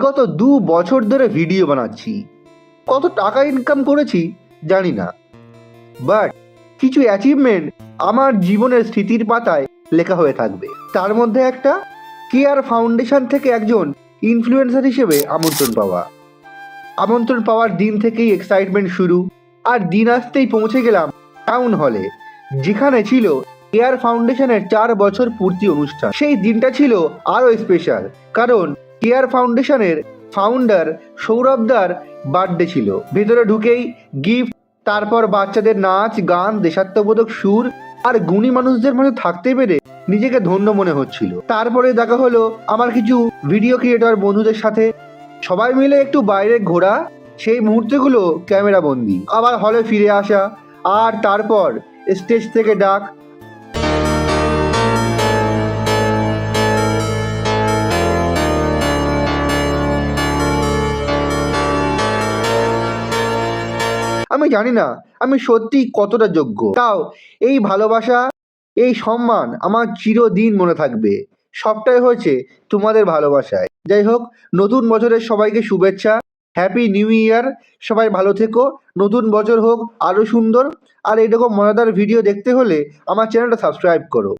বিগত দু বছর ধরে ভিডিও বানাচ্ছি। কত টাকা ইনকাম করেছি, জানি না। বাট কিছু অ্যাচিভমেন্ট আমার জীবনের স্মৃতির পাতায় লেখা হয়ে থাকবে। তার মধ্যে একটা কেয়ার ফাউন্ডেশন থেকে একজন ইনফ্লুয়েন্সার হিসেবে আমন্ত্রণ পাওয়া। আমন্ত্রণ পাওয়ার দিন থেকেই এক্সাইটমেন্ট শুরু, আর দিন আসতেই পৌঁছে গেলাম টাউন হলে যেখানে ছিল কেয়ার ফাউন্ডেশনের চার বছর পূর্তি অনুষ্ঠান। সেই দিনটা ছিল আরও স্পেশাল কারণ কেয়ার ফাউন্ডেশনের ফাউন্ডার সৌরভদার বার্থডে ছিল। ভেতরে ঢুকেই গিফট, তারপর বাচ্চাদের নাচ, গান, দেশাত্মবোধক সুর আর গুণী মানুষদের মধ্যে থাকতে পেরে নিজেকে ধন্য মনে হচ্ছিল। তারপরে দেখা হলো আমার কিছু ভিডিও ক্রিয়েটর বন্ধুদের সাথে। সবাই মিলে একটু বাইরে ঘোরা, সেই মুহূর্তগুলো ক্যামেরা বন্দি আবার হলে ফিরে আসা, আর তারপর স্টেজ থেকে ডাক আমি জানি না, আমি সত্যি কতটা যোগ্য। তাও এই ভালোবাসা, এই সম্মান আমার চিরদিন মনে থাকবে। সবটাই হয়েছে তোমাদের ভালোবাসায়। যাই হোক, নতুন বছরের সবাইকে শুভেচ্ছা হ্যাপি নিউ ইয়ার সবাই ভালো থেকো। নতুন বছর হোক আরও সুন্দর। আর এরকম মজাদার ভিডিও দেখতে হলে আমার চ্যানেলটা সাবস্ক্রাইব করো।